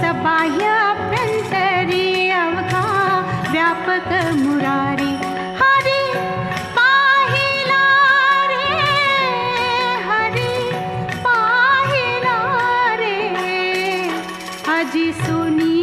सबाह्य अभ्यंतरी अवघा व्यापक मुरारी। हरी पाहिला रे हरी पाहिला रे सुनी